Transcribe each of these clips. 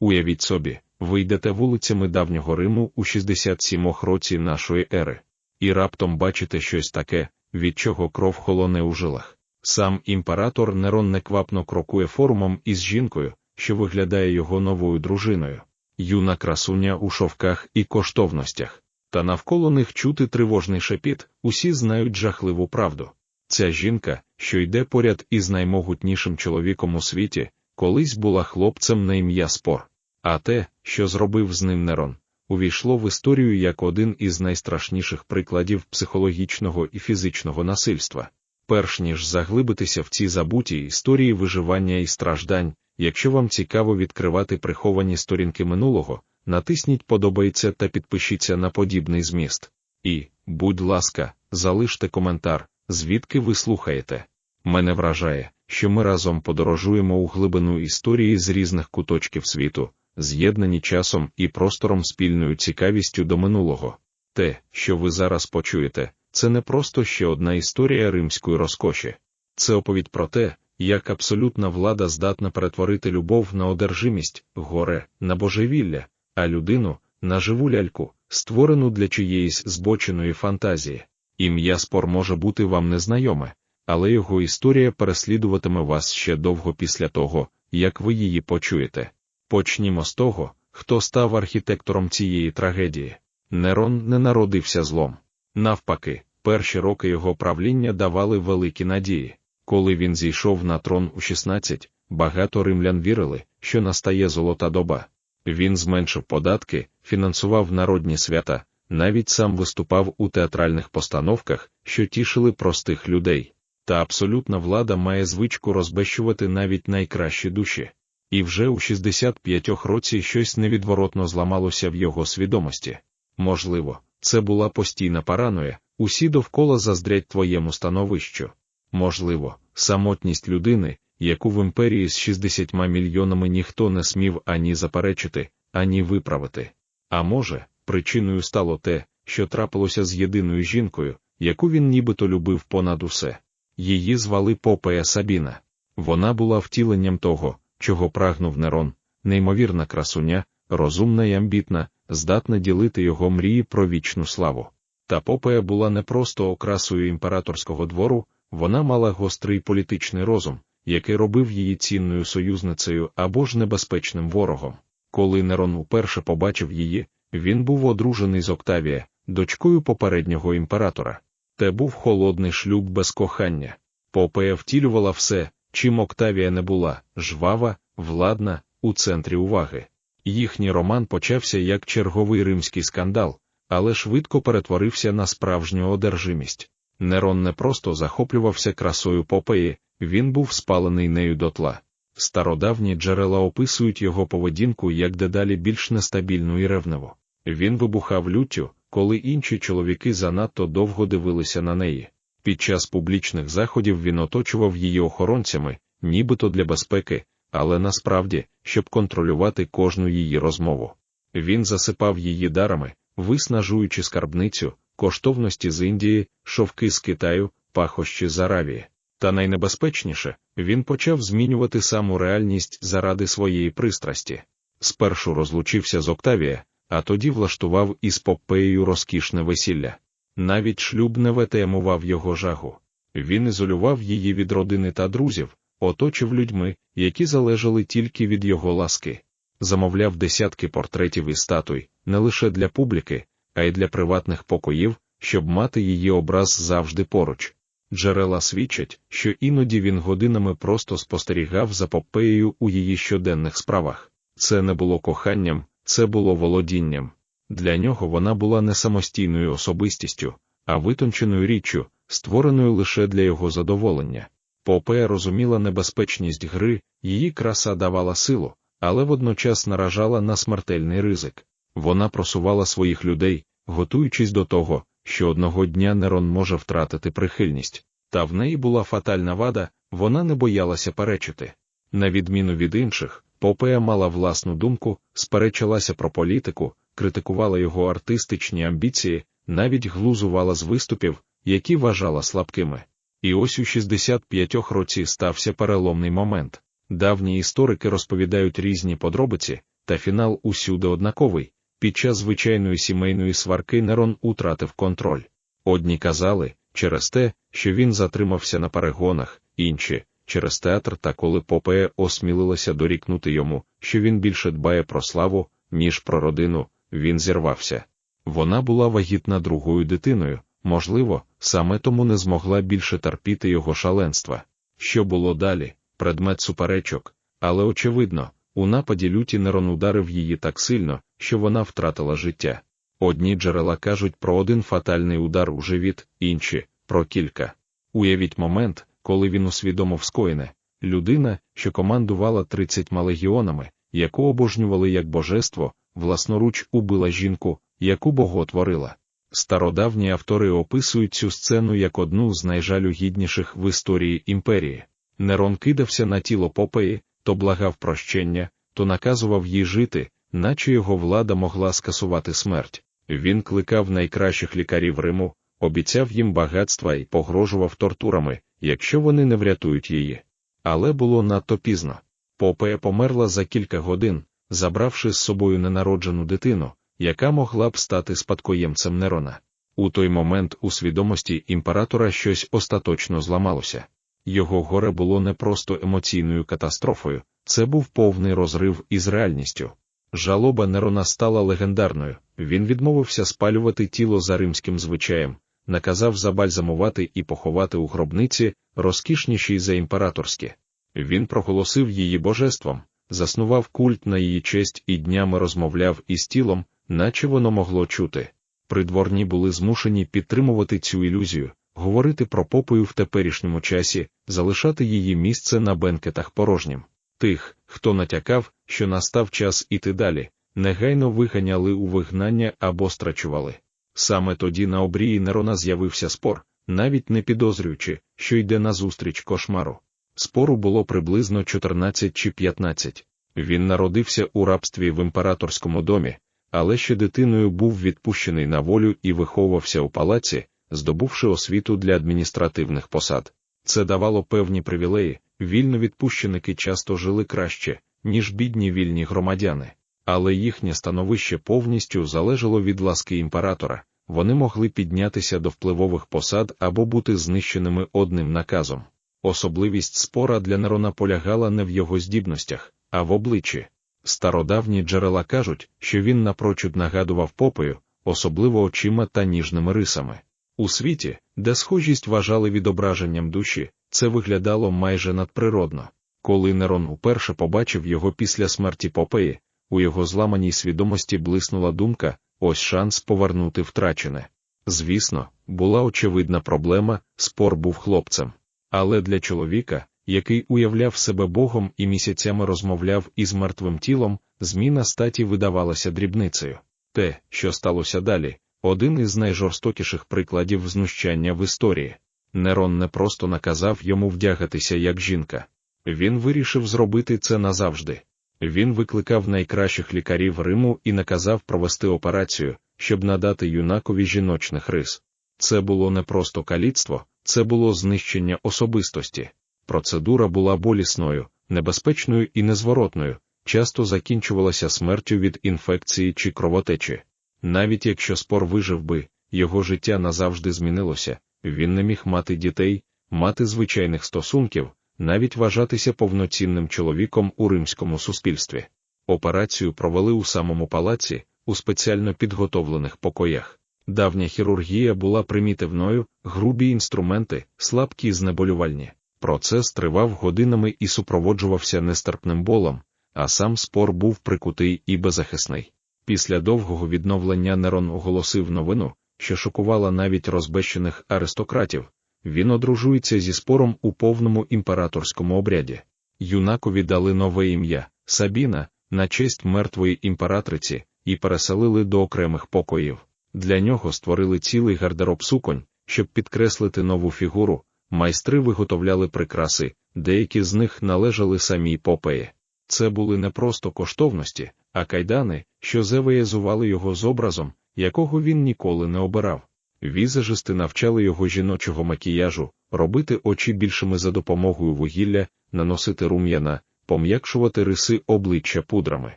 Уявіть собі, ви йдете вулицями давнього Риму у 67 році нашої ери, і раптом бачите щось таке, від чого кров холоне у жилах. Сам імператор Нерон неквапно крокує форумом із жінкою, що виглядає його новою дружиною, юна красуня у шовках і коштовностях. Та навколо них чути тривожний шепіт, усі знають жахливу правду. Ця жінка, що йде поряд із наймогутнішим чоловіком у світі, колись була хлопцем на ім'я Спор. А те, що зробив з ним Нерон, увійшло в історію як один із найстрашніших прикладів психологічного і фізичного насильства. Перш ніж заглибитися в ці забуті історії виживання і страждань, якщо вам цікаво відкривати приховані сторінки минулого, натисніть подобається та підпишіться на подібний зміст. І, будь ласка, залиште коментар, звідки ви слухаєте. Мене вражає, що ми разом подорожуємо у глибину історії з різних куточків світу, з'єднані часом і простором спільною цікавістю до минулого. Те, що ви зараз почуєте, це не просто ще одна історія римської розкоші, це оповідь про те, як абсолютна влада здатна перетворити любов на одержимість, горе, на божевілля, а людину на живу ляльку, створену для чиєїсь збоченої фантазії. Ім'я спор може бути вам незнайоме, але його історія переслідуватиме вас ще довго після того, як ви її почуєте. Почнімо з того, хто став архітектором цієї трагедії. Нерон не народився злом. Навпаки, перші роки його правління давали великі надії. Коли він зійшов на трон у 16, багато римлян вірили, що настає золота доба. Він зменшив податки, фінансував народні свята, навіть сам виступав у театральних постановках, що тішили простих людей. Та абсолютна влада має звичку розбещувати навіть найкращі душі. І вже у 65 році щось невідворотно зламалося в його свідомості. Можливо, це була постійна параноя, усі довкола заздрять твоєму становищу. Можливо, самотність людини, яку в імперії з 60 мільйонами ніхто не смів ані заперечити, ані виправити. А може, причиною стало те, що трапилося з єдиною жінкою, яку він нібито любив понад усе. Її звали Попея Сабіна. Вона була втіленням того, чого прагнув Нерон, неймовірна красуня, розумна і амбітна, здатна ділити його мрії про вічну славу. Та Попея була не просто окрасою імператорського двору, вона мала гострий політичний розум, який робив її цінною союзницею або ж небезпечним ворогом. Коли Нерон уперше побачив її, він був одружений з Октавія, дочкою попереднього імператора. Те був холодний шлюб без кохання. Попея втілювала все, чим Октавія не була, жвава, владна, у центрі уваги. Їхній роман почався як черговий римський скандал, але швидко перетворився на справжню одержимість. Нерон не просто захоплювався красою Попеї, він був спалений нею дотла. Стародавні джерела описують його поведінку як дедалі більш нестабільну і ревневу. Він вибухав люттю, коли інші чоловіки занадто довго дивилися на неї. Під час публічних заходів він оточував її охоронцями, нібито для безпеки, але насправді, щоб контролювати кожну її розмову. Він засипав її дарами, виснажуючи скарбницю, коштовності з Індії, шовки з Китаю, пахощі з Аравії. Та найнебезпечніше, він почав змінювати саму реальність заради своєї пристрасті. Спершу розлучився з Октавія, а тоді влаштував із Попеєю розкішне весілля. Навіть шлюб не ветемував його жагу. Він ізолював її від родини та друзів, оточив людьми, які залежали тільки від його ласки, замовляв десятки портретів і статуй, не лише для публіки, а й для приватних покоїв, щоб мати її образ завжди поруч. Джерела свідчать, що іноді він годинами просто спостерігав за Попеєю у її щоденних справах. Це не було коханням, це було володінням. Для нього вона була не самостійною особистістю, а витонченою річчю, створеною лише для його задоволення. Попея розуміла небезпечність гри, її краса давала силу, але водночас наражала на смертельний ризик. Вона просувала своїх людей, готуючись до того, що одного дня Нерон може втратити прихильність, та в неї була фатальна вада, вона не боялася перечити. На відміну від інших, Попея мала власну думку, сперечалася про політику, критикувала його артистичні амбіції, навіть глузувала з виступів, які вважала слабкими. І ось у 65 році стався переломний момент. Давні історики розповідають різні подробиці, та фінал усюди однаковий. Під час звичайної сімейної сварки Нерон утратив контроль. Одні казали, через те, що він затримався на перегонах, інші через театр та коли Попея осмілилася дорікнути йому, що він більше дбає про славу, ніж про родину, він зірвався. Вона була вагітна другою дитиною, можливо, саме тому не змогла більше терпіти його шаленства. Що було далі, предмет суперечок, але очевидно, у нападі люті Нерон ударив її так сильно, що вона втратила життя. Одні джерела кажуть про один фатальний удар у живіт, інші про кілька. Уявіть момент, коли він усвідомив скоєне, людина, що командувала 30 легіонами, яку обожнювали як божество, власноруч убила жінку, яку боготворила. Стародавні автори описують цю сцену як одну з найжалюгідніших в історії імперії. Нерон кидався на тіло Попеї, то благав прощення, то наказував їй жити, наче його влада могла скасувати смерть. Він кликав найкращих лікарів Риму, обіцяв їм багатства і погрожував тортурами, якщо вони не врятують її. Але було надто пізно. Попея померла за кілька годин, забравши з собою ненароджену дитину, яка могла б стати спадкоємцем Нерона. У той момент у свідомості імператора щось остаточно зламалося. Його горе було не просто емоційною катастрофою, це був повний розрив із реальністю. Жалоба Нерона стала легендарною, він відмовився спалювати тіло за римським звичаєм, наказав забальзамувати і поховати у гробниці, розкішнішій за імператорські. Він проголосив її божеством, заснував культ на її честь і днями розмовляв із тілом, наче воно могло чути. Придворні були змушені підтримувати цю ілюзію, говорити про попою в теперішньому часі, залишати її місце на бенкетах порожнім. Тих, хто натякав, що настав час іти далі, негайно виганяли у вигнання або страчували. Саме тоді на обрії Нерона з'явився спор, навіть не підозрюючи, що йде назустріч кошмару. Спору було приблизно 14 чи 15. Він народився у рабстві в імператорському домі, але ще дитиною був відпущений на волю і виховувався у палаці, здобувши освіту для адміністративних посад. Це давало певні привілеї, вільно відпущеники часто жили краще, ніж бідні вільні громадяни, але їхнє становище повністю залежало від ласки імператора, вони могли піднятися до впливових посад або бути знищеними одним наказом. Особливість спора для Нерона полягала не в його здібностях, а в обличчі. Стародавні джерела кажуть, що він напрочуд нагадував попою, особливо очима та ніжними рисами. У світі, де схожість вважали відображенням душі, це виглядало майже надприродно. Коли Нерон уперше побачив його після смерті Попеї, у його зламаній свідомості блиснула думка ось шанс повернути втрачене. Звісно, була очевидна проблема, спор був хлопцем. Але для чоловіка, який уявляв себе Богом і місяцями розмовляв із мертвим тілом, зміна статі видавалася дрібницею. Те, що сталося далі, один із найжорстокіших прикладів знущання в історії. Нерон не просто наказав йому вдягатися як жінка. Він вирішив зробити це назавжди. Він викликав найкращих лікарів Риму і наказав провести операцію, щоб надати юнакові жіночних рис. Це було не просто каліцтво, це було знищення особистості. Процедура була болісною, небезпечною і незворотною, часто закінчувалася смертю від інфекції чи кровотечі. Навіть якщо спор вижив би, його життя назавжди змінилося, він не міг мати дітей, мати звичайних стосунків, навіть вважатися повноцінним чоловіком у римському суспільстві. Операцію провели у самому палаці, у спеціально підготовлених покоях. Давня хірургія була примітивною, грубі інструменти, слабкі знеболювальні. Процес тривав годинами і супроводжувався нестерпним болом, а сам спор був прикутий і беззахисний. Після довгого відновлення Нерон оголосив новину, що шокувала навіть розбещених аристократів. Він одружується зі спором у повному імператорському обряді. Юнакові дали нове ім'я Сабіна, на честь мертвої імператриці, і переселили до окремих покоїв. Для нього створили цілий гардероб суконь, щоб підкреслити нову фігуру. Майстри виготовляли прикраси, деякі з них належали самій попеї. Це були не просто коштовності, а кайдани, що завиязували його з образом, якого він ніколи не обирав. Візажисти навчали його жіночого макіяжу, робити очі більшими за допомогою вугілля, наносити рум'яна, пом'якшувати риси обличчя пудрами.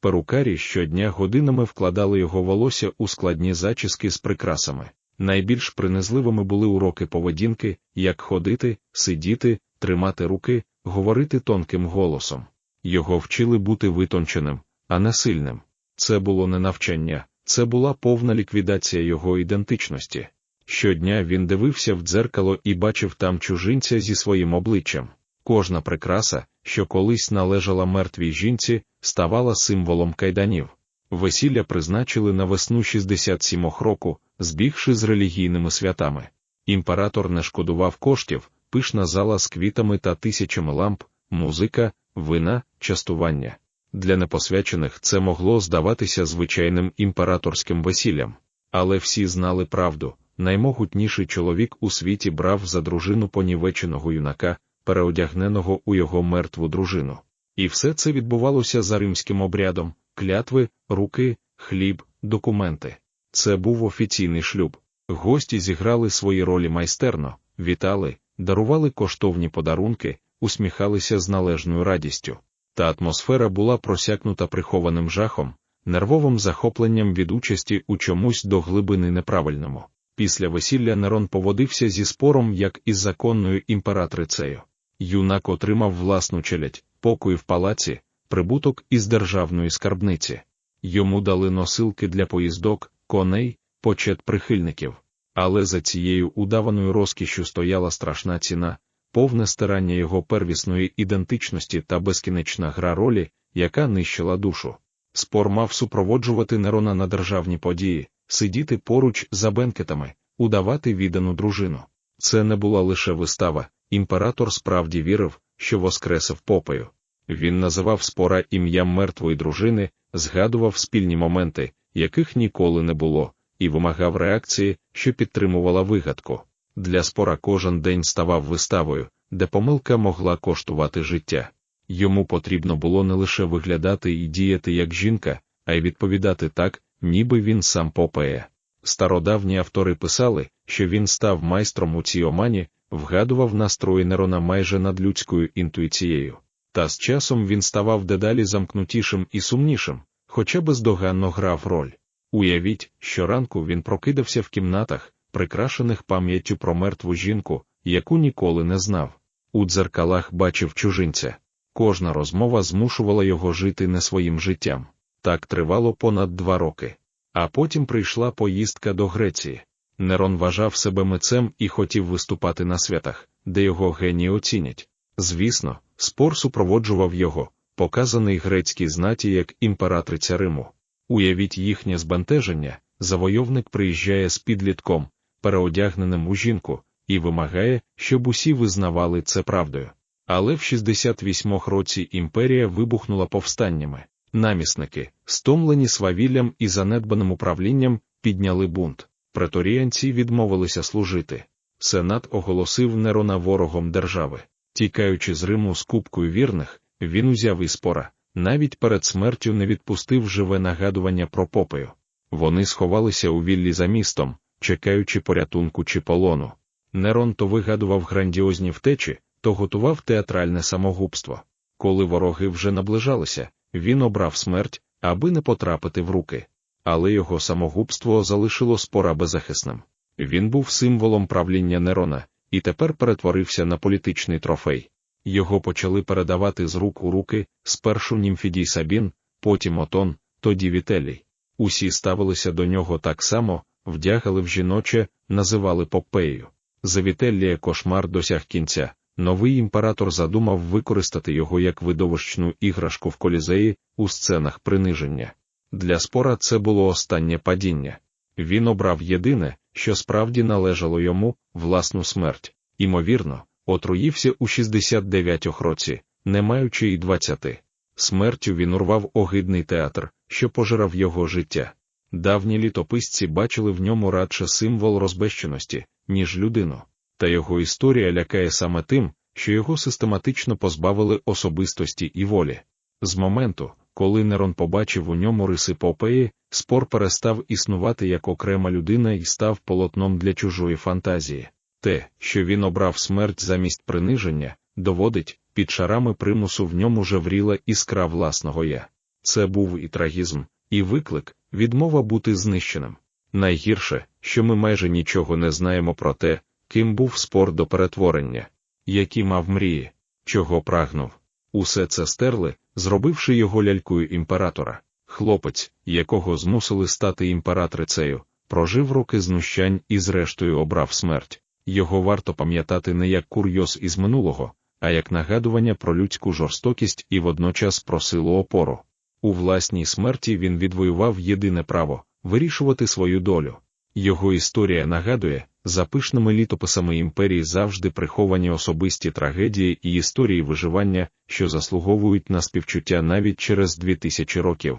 Перукарі щодня годинами вкладали його волосся у складні зачіски з прикрасами. Найбільш принизливими були уроки поведінки, як ходити, сидіти, тримати руки, говорити тонким голосом. Його вчили бути витонченим, а не сильним. Це було не навчання, це була повна ліквідація його ідентичності. Щодня він дивився в дзеркало і бачив там чужинця зі своїм обличчям. Кожна прикраса, що колись належала мертвій жінці, ставала символом кайданів. Весілля призначили на весну 67 року, збігши з релігійними святами. Імператор не шкодував коштів, пишна зала з квітами та тисячами ламп, музика, вина, частування. Для непосвячених це могло здаватися звичайним імператорським весіллям, але всі знали правду. Наймогутніший чоловік у світі брав за дружину понівеченого юнака, переодягненого у його мертву дружину. І все це відбувалося за римським обрядом: клятви, руки, хліб, документи. Це був офіційний шлюб. Гості зіграли свої ролі майстерно, вітали, дарували коштовні подарунки, усміхалися з належною радістю. Та атмосфера була просякнута прихованим жахом, нервовим захопленням від участі у чомусь до глибини неправильному. Після весілля Нерон поводився зі спором, як із законною імператрицею. Юнак отримав власну челядь, покой в палаці, прибуток із державної скарбниці. Йому дали носилки для поїздок, коней, почет прихильників. Але за цією удаваною розкішю стояла страшна ціна, повне стирання його первісної ідентичності та безкінечна гра ролі, яка нищила душу. Спор мав супроводжувати Нерона на державні події, сидіти поруч за бенкетами, удавати віддану дружину. Це не була лише вистава, імператор справді вірив, що воскресив попою. Він називав спора ім'ям мертвої дружини, згадував спільні моменти, яких ніколи не було, і вимагав реакції, що підтримувала вигадку. Для спора кожен день ставав виставою, де помилка могла коштувати життя. Йому потрібно було не лише виглядати і діяти як жінка, а й відповідати так, ніби він сам попеє. Стародавні автори писали, що він став майстром у цій омані, вгадував настрої Нерона майже над людською інтуїцією. Та з часом він ставав дедалі замкнутішим і сумнішим, хоча бездоганно грав роль. Уявіть, що ранку він прокидався в кімнатах, прикрашених пам'яттю про мертву жінку, яку ніколи не знав. У дзеркалах бачив чужинця. Кожна розмова змушувала його жити не своїм життям. Так тривало понад два роки. А потім прийшла поїздка до Греції. Нерон вважав себе митцем і хотів виступати на святах, де його генії оцінять. Звісно, спор супроводжував його, показаний грецькій знаті як імператриця Риму. Уявіть їхнє збентеження, завойовник приїжджає з підлітком, переодягненим у жінку, і вимагає, щоб усі визнавали це правдою. Але в 68 році імперія вибухнула повстаннями. Намісники, стомлені свавіллям і занедбаним управлінням, підняли бунт. Преторіянці відмовилися служити. Сенат оголосив Нерона ворогом держави. Тікаючи з Риму з кубкою вірних, він узяв із спора, навіть перед смертю не відпустив живе нагадування про попею. Вони сховалися у віллі за містом, чекаючи порятунку чи полону. Нерон то вигадував грандіозні втечі, то готував театральне самогубство. Коли вороги вже наближалися, він обрав смерть, аби не потрапити в руки. Але його самогубство залишило спора беззахисним. Він був символом правління Нерона і тепер перетворився на політичний трофей. Його почали передавати з рук у руки спершу Німфідій Сабін, потім Отон, тоді Вітелій. Усі ставилися до нього так само, вдягали в жіноче, називали Попеєю. За Вітеллія кошмар досяг кінця. Новий імператор задумав використати його як видовищну іграшку в колізеї у сценах приниження. Для спора це було останнє падіння. Він обрав єдине, що справді належало йому, власну смерть, імовірно, отруївся у 69 році, не маючи й 20. Смертю він урвав огидний театр, що пожирав його життя. Давні літописці бачили в ньому радше символ розбещеності, ніж людину, та його історія лякає саме тим, що його систематично позбавили особистості і волі. З моменту, коли Нерон побачив у ньому риси Попеї, спор перестав існувати як окрема людина і став полотном для чужої фантазії. Те, що він обрав смерть замість приниження, доводить, під шарами примусу в ньому жевріла іскра власного я. Це був і трагізм, і виклик, відмова бути знищеним. Найгірше, що ми майже нічого не знаємо про те, ким був спор до перетворення, які мав мрії, чого прагнув. Усе це стерли, зробивши його лялькою імператора. Хлопець, якого змусили стати імператрицею, прожив роки знущань і зрештою обрав смерть. Його варто пам'ятати не як курйоз із минулого, а як нагадування про людську жорстокість і водночас про силу опору. У власній смерті він відвоював єдине право вирішувати свою долю. Його історія нагадує, за пишними літописами імперії завжди приховані особисті трагедії і історії виживання, що заслуговують на співчуття навіть через дві тисячі років.